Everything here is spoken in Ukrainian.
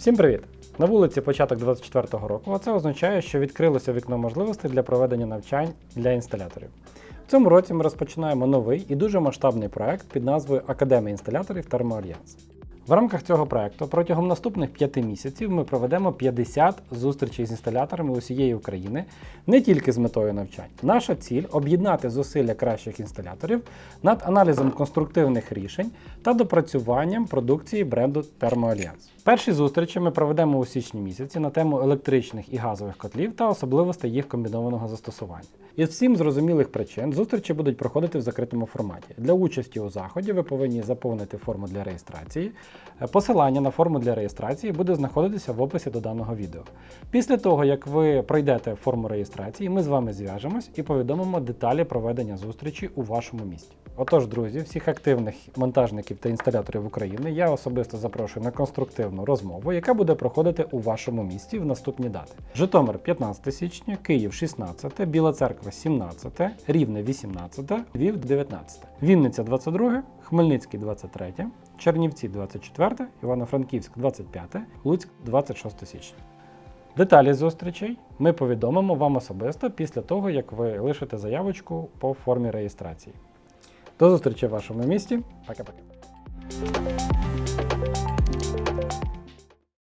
Всім привіт! На вулиці початок 24-го року, а це означає, що відкрилося вікно можливостей для проведення навчань для інсталяторів. В цьому році ми розпочинаємо новий і дуже масштабний проект під назвою Академія інсталяторів Термоальянс. В рамках цього проекту протягом наступних 5 місяців ми проведемо 50 зустрічей з інсталяторами усієї України не тільки з метою навчань. Наша ціль об'єднати зусилля кращих інсталяторів над аналізом конструктивних рішень та допрацюванням продукції бренду Термоальянс. Перші зустрічі ми проведемо у січні місяці на тему електричних і газових котлів та особливостей їх комбінованого застосування. Із всім зрозумілих причин зустрічі будуть проходити в закритому форматі. Для участі у заході ви повинні заповнити форму для реєстрації. Посилання на форму для реєстрації буде знаходитися в описі до даного відео. Після того, як ви пройдете форму реєстрації, ми з вами зв'яжемось і повідомимо деталі проведення зустрічі у вашому місті. Отож, друзі, всіх активних монтажників та інсталяторів України я особисто запрошую на конструктивну розмову, яка буде проходити у вашому місті в наступні дати: Житомир 15 січня, Київ 16, Біла Церква 17, Рівне 18, Львів 19, Вінниця 22, Хмельницький 23, Чернівці 24, Івано-Франківськ 25, Луцьк 26 січня. Деталі зустрічей ми повідомимо вам особисто після того, як ви лишите заявочку по формі реєстрації. До зустрічі в вашому місті. Пока-пока.